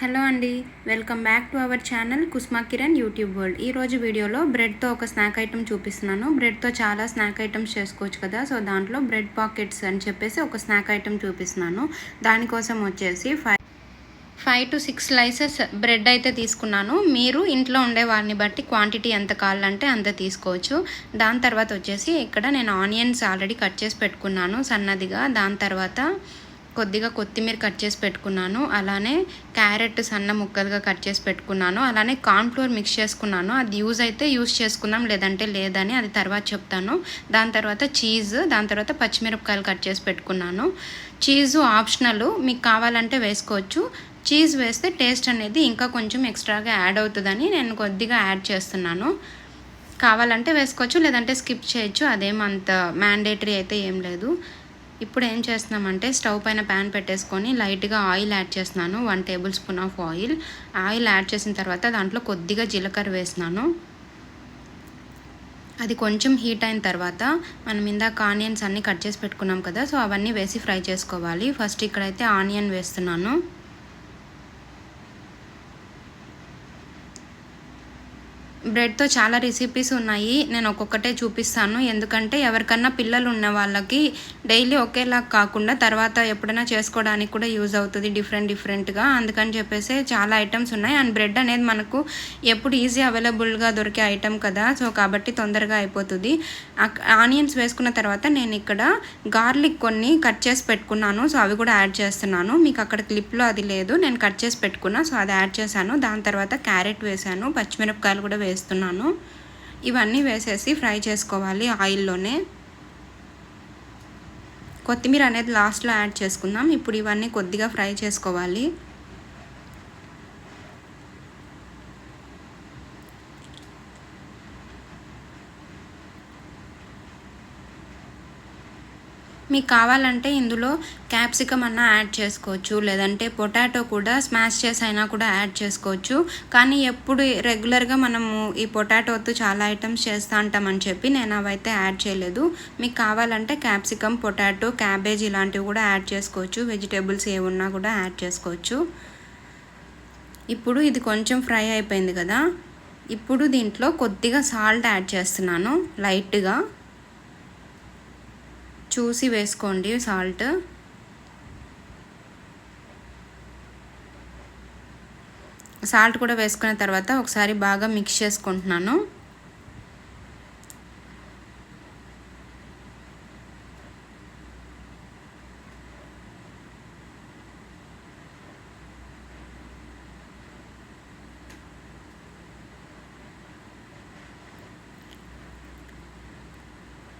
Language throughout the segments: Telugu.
హలో అండి welcome back to our channel Kusma Kiran YouTube world. ఈ రోజు వీడియోలో బ్రెడ్తో ఒక స్నాక్ ఐటమ్ చూపిస్తున్నాను. బ్రెడ్తో చాలా స్నాక్ ఐటమ్స్ చేసుకోవచ్చు కదా సో దాంట్లో బ్రెడ్ పాకెట్స్ అని చెప్పేసి ఒక స్నాక్ ఐటమ్ చూపిస్తున్నాను. దానికోసం వచ్చేసి five five to six slices bread అయితే తీసుకున్నాను. మీరు ఇంట్లో ఉండే వారిని బట్టి క్వాంటిటీ ఎంత కావాలంటే అంత తీసుకోవచ్చు. దాని తర్వాత వచ్చేసి ఇక్కడ నేను ఆనియన్స్ ఆల్రెడీ కట్ చేసి పెట్టుకున్నాను సన్నదిగా. దాని తర్వాత కొద్దిగా కొత్తిమీర కట్ చేసి పెట్టుకున్నాను. అలానే క్యారెట్ సన్న ముక్కలుగా కట్ చేసి పెట్టుకున్నాను. అలానే కార్న్ఫ్లోర్ మిక్స్ చేసుకున్నాను. అది యూజ్ అయితే యూజ్ చేసుకుందాం లేదంటే లేదని అది తర్వాత చెప్తాను. దాని తర్వాత చీజ్ దాని తర్వాత పచ్చిమిరపకాయలు కట్ చేసి పెట్టుకున్నాను. చీజు ఆప్షనల్ మీకు కావాలంటే వేసుకోవచ్చు. చీజ్ వేస్తే టేస్ట్ అనేది ఇంకా కొంచెం ఎక్స్ట్రాగా యాడ్ అవుతుందని నేను కొద్దిగా యాడ్ చేస్తున్నాను. కావాలంటే వేసుకోవచ్చు లేదంటే స్కిప్ చేయొచ్చు. అదేమంత మ్యాండేటరీ అయితే ఏం లేదు. ఇప్పుడు ఏం చేస్తున్నామంటే స్టవ్ పైన ప్యాన్ పెట్టేసుకొని లైట్గా ఆయిల్ యాడ్ చేస్తున్నాను. One tablespoon of oil. Oil add చేసిన తర్వాత దాంట్లో కొద్దిగా జీలకర్ర వేసినాను అది కొంచెం హీట్ అయిన తర్వాత మనం ఇందాక ఆనియన్స్ అన్నీ కట్ చేసి పెట్టుకున్నాం కదా సో అవన్నీ వేసి ఫ్రై చేసుకోవాలి. ఫస్ట్ ఇక్కడైతే ఆనియన్ వేస్తున్నాను. బ్రెడ్తో చాలా రెసిపీస్ ఉన్నాయి. నేను ఒక్కొక్కటే చూపిస్తాను. ఎందుకంటే ఎవరికన్నా పిల్లలు ఉన్న వాళ్ళకి డైలీ ఒకేలా కాకుండా తర్వాత ఎప్పుడైనా చేసుకోవడానికి కూడా యూజ్ అవుతుంది డిఫరెంట్ డిఫరెంట్గా. అందుకని చెప్పేసి చాలా ఐటమ్స్ ఉన్నాయి. అండ్ బ్రెడ్ అనేది మనకు ఎప్పుడు ఈజీ అవైలబుల్గా దొరికే ఐటమ్ కదా. సో కాబట్టి తొందరగా అయిపోతుంది. ఆనియన్స్ వేసుకున్న తర్వాత నేను ఇక్కడ గార్లిక్ కొన్ని కట్ చేసి పెట్టుకున్నాను. సో అవి కూడా యాడ్ చేస్తున్నాను. మీకు అక్కడ క్లిప్లో అది లేదు. నేను కట్ చేసి పెట్టుకున్నా. సో అది యాడ్ చేశాను. దాని తర్వాత క్యారెట్ వేసాను పచ్చిమిరపకాయలు కూడా వేస్తున్నాను. ఇవన్నీ వేసేసి ఫ్రై చేసుకోవాలి ఆయిల్లోనే. కొత్తిమీర అనేది లాస్ట్లో యాడ్ చేసుకుందాం. ఇప్పుడు ఇవన్నీ కొద్దిగా ఫ్రై చేసుకోవాలి. మీకు కావాలంటే ఇందులో క్యాప్సికమ్ అన్న యాడ్ చేసుకోవచ్చు లేదంటే పొటాటో కూడా స్మాష్ చేసి అయినా కూడా యాడ్ చేసుకోవచ్చు. కానీ ఎప్పుడు రెగ్యులర్గా మనము ఈ పొటాటోతో చాలా ఐటమ్స్ చేస్తూ ఉంటామని చెప్పి నేను అవైతే యాడ్ చేయలేదు. మీకు కావాలంటే క్యాప్సికమ్ పొటాటో క్యాబేజ్ ఇలాంటివి కూడా యాడ్ చేసుకోవచ్చు. వెజిటేబుల్స్ ఏమున్నా కూడా యాడ్ చేసుకోవచ్చు. ఇప్పుడు ఇది కొంచెం ఫ్రై అయిపోయింది కదా. ఇప్పుడు దీంట్లో కొద్దిగా సాల్ట్ యాడ్ చేస్తున్నాను లైట్గా. చూసి వేసుకోండి సాల్ట్. సాల్ట్ కూడా వేసుకున్న తర్వాత ఒకసారి బాగా మిక్స్ చేసుకుంటున్నాను.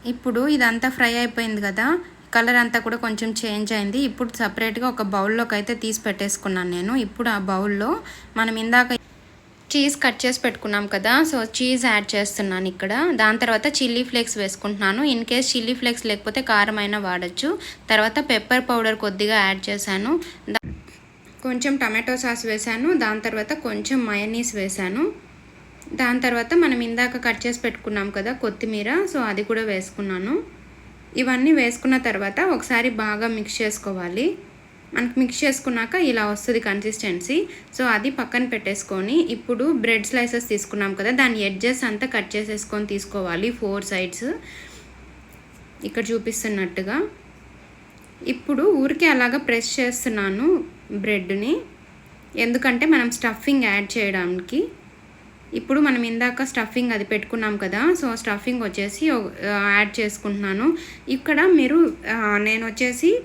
ఇప్పుడు ఇదంతా ఫ్రై అయిపోయింది కదా. కలర్ అంతా కూడా కొంచెం చేంజ్ అయింది. ఇప్పుడు సపరేట్గా ఒక బౌల్లోకి అయితే తీసి పెట్టేసుకున్నాను నేను. ఇప్పుడు ఆ బౌల్లో మనం ఇందాక చీజ్ కట్ చేసి పెట్టుకున్నాం కదా. సో చీజ్ యాడ్ చేస్తున్నాను ఇక్కడ. దాని తర్వాత చిల్లీ ఫ్లేక్స్ వేసుకుంటున్నాను. ఇన్ కేస్ చిల్లీ ఫ్లేక్స్ లేకపోతే కారం అయినా వాడచ్చు. తర్వాత పెప్పర్ పౌడర్ కొద్దిగా యాడ్ చేశాను. కొంచెం టమాటో సాస్ వేశాను. దాని తర్వాత కొంచెం మయనీస్ వేశాను. దాని తర్వాత మనం ఇందాక కట్ చేసి పెట్టుకున్నాం కదా కొత్తిమీర సో అది కూడా వేసుకున్నాను. ఇవన్నీ వేసుకున్న తర్వాత ఒకసారి బాగా మిక్స్ చేసుకోవాలి. మనకు మిక్స్ చేసుకున్నాక ఇలా వస్తుంది కన్సిస్టెన్సీ సో అది పక్కన పెట్టేసుకొని ఇప్పుడు బ్రెడ్ స్లైసెస్ తీసుకున్నాం కదా దాని ఎడ్జెస్ అంతా కట్ చేసేసుకొని తీసుకోవాలి ఫోర్ సైడ్స్ ఇక్కడ చూపిస్తున్నట్టుగా. ఇప్పుడు ఊరికే అలాగా ప్రెస్ చేస్తున్నాను బ్రెడ్ని ఎందుకంటే మనం స్టఫింగ్ యాడ్ చేయడానికి ఇప్పుడు మనం ఇందాక స్టఫింగ్ అది పెట్టుకున్నాం కదా సో స్టఫింగ్ వచ్చేసి యాడ్ చేసుకుంటున్నాను. ఇక్కడ మీరు నేను వచ్చేసి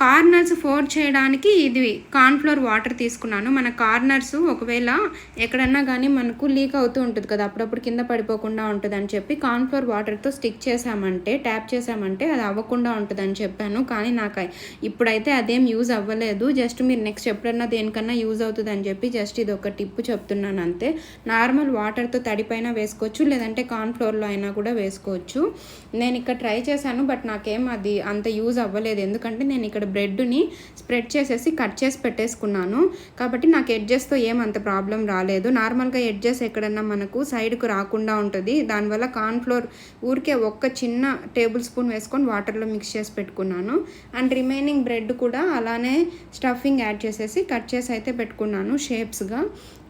కార్నర్స్ ఫోర్ చేయడానికి ఇది కార్న్ఫ్లోర్ వాటర్ తీసుకున్నాను. మన కార్నర్స్ ఒకవేళ ఎక్కడన్నా కానీ మనకు లీక్ అవుతూ ఉంటుంది కదా అప్పుడప్పుడు కింద పడిపోకుండా ఉంటుంది అని చెప్పి కార్న్ఫ్లోర్ వాటర్తో స్టిక్ చేసామంటే ట్యాప్ చేసామంటే అది అవ్వకుండా ఉంటుందని చెప్పాను. కానీ నాకు ఇప్పుడైతే అదేం యూజ్ అవ్వలేదు. జస్ట్ మీరు నెక్స్ట్ ఎప్పుడన్నా దేనికన్నా యూజ్ అవుతుంది అని చెప్పి జస్ట్ ఇది ఒక టిప్పు చెప్తున్నాను అంతే. నార్మల్ వాటర్తో తడిపైన వేసుకోవచ్చు లేదంటే కార్న్ఫ్లోర్లో అయినా కూడా వేసుకోవచ్చు. నేను ఇక్కడ ట్రై చేశాను బట్ నాకేం అది అంత యూజ్ అవ్వలేదు. ఎందుకంటే నేను ఇక్కడ బ్రెడ్ని స్ప్రెడ్ చేసేసి కట్ చేసి పెట్టేసుకున్నాను. కాబట్టి నాకు ఎడ్జెస్తో ఏమంత ప్రాబ్లం రాలేదు. నార్మల్గా ఎడ్జెస్ ఎక్కడన్నా మనకు సైడ్కు రాకుండా ఉంటుంది. దానివల్ల కార్న్ఫ్లోర్ ఊరికే ఒక్క చిన్న టేబుల్ స్పూన్ వేసుకొని వాటర్లో మిక్స్ చేసి పెట్టుకున్నాను. అండ్ రిమైనింగ్ బ్రెడ్ కూడా అలానే స్టఫింగ్ యాడ్ చేసేసి కట్ చేసి అయితే పెట్టుకున్నాను షేప్స్గా.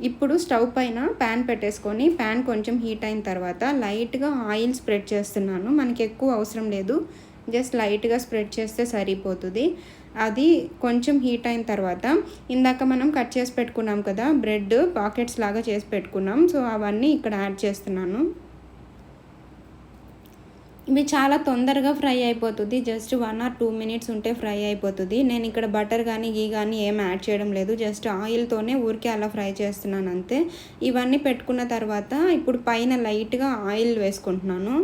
ఇప్పుడు స్టవ్ పైన ప్యాన్ పెట్టేసుకొని ప్యాన్ కొంచెం హీట్ అయిన తర్వాత లైట్గా ఆయిల్ స్ప్రెడ్ చేస్తున్నాను. మనకి ఎక్కువ అవసరం లేదు. జస్ట్ లైట్గా స్ప్రెడ్ చేస్తే సరిపోతుంది. అది కొంచెం హీట్ అయిన తర్వాత ఇందాక మనం కట్ చేసి పెట్టుకున్నాం కదా బ్రెడ్ పాకెట్స్ లాగా చేసి పెట్టుకున్నాం. సో అవన్నీ ఇక్కడ యాడ్ చేస్తున్నాను. ఇవి చాలా తొందరగా ఫ్రై అయిపోతుంది. Just one or two minutes ఉంటే ఫ్రై అయిపోతుంది. నేను ఇక్కడ బటర్ కానీ గీ కానీ ఏం యాడ్ చేయడం లేదు. జస్ట్ ఆయిల్తోనే ఊరికే అలా ఫ్రై చేస్తున్నాను అంతే. ఇవన్నీ పెట్టుకున్న తర్వాత ఇప్పుడు పైన లైట్గా ఆయిల్ వేసుకుంటున్నాను.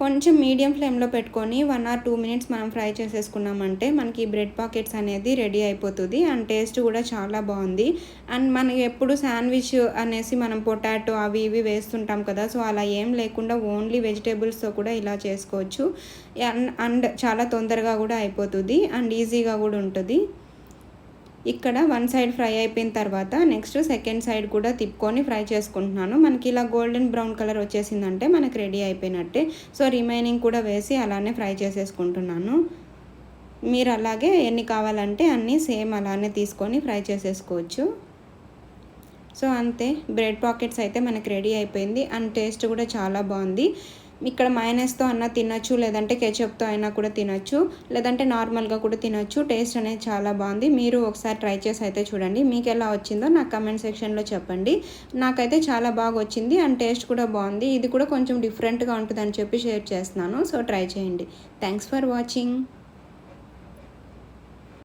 కొంచెం మీడియం ఫ్లేమ్లో పెట్టుకొని వన్ ఆర్ టూ మినిట్స్ మనం ఫ్రై చేసేసుకున్నామంటే మనకి బ్రెడ్ పాకెట్స్ అనేది రెడీ అయిపోతుంది అండ్ టేస్ట్ కూడా చాలా బాగుంది. అండ్ మనకి ఎప్పుడు శాండ్విచ్ అనేసి మనం పొటాటో అవి ఇవి వేస్తుంటాం కదా సో అలా ఏం లేకుండా ఓన్లీ వెజిటేబుల్స్తో కూడా ఇలా చేసుకోవచ్చు. అండ్ చాలా తొందరగా కూడా అయిపోతుంది అండ్ ఈజీగా కూడా ఉంటుంది. ఇక్కడ వన్ సైడ్ ఫ్రై అయిపోయిన తర్వాత నెక్స్ట్ సెకండ్ సైడ్ కూడా తిప్పుకొని ఫ్రై చేసుకుంటున్నాను. మనకి ఇలా గోల్డెన్ బ్రౌన్ కలర్ వచ్చేసిందంటే మనకి రెడీ అయిపోయినట్టే. సో రిమైనింగ్ కూడా వేసి అలానే ఫ్రై చేసేసుకుంటున్నాను. మీరు అలాగే ఎన్ని కావాలంటే అన్నీ సేమ్ అలానే తీసుకొని ఫ్రై చేసేసుకోవచ్చు. సో అంతే బ్రెడ్ పాకెట్స్ అయితే మనకి రెడీ అయిపోయింది. అండ్ టేస్ట్ కూడా చాలా బాగుంది. ఇక్కడ మైనస్తో అన్న తినచ్చు లేదంటే కెచప్తో అయినా కూడా తినొచ్చు లేదంటే నార్మల్గా కూడా తినచ్చు. టేస్ట్ అనేది చాలా బాగుంది. మీరు ఒకసారి ట్రై చేసి అయితే చూడండి. మీకు ఎలా వచ్చిందో నాకు కమెంట్ సెక్షన్లో చెప్పండి. నాకైతే చాలా బాగా వచ్చింది అండ్ టేస్ట్ కూడా బాగుంది. ఇది కూడా కొంచెం డిఫరెంట్గా ఉంటుందని చెప్పి షేర్ చేస్తున్నాను. సో ట్రై చేయండి. Thanks for watching.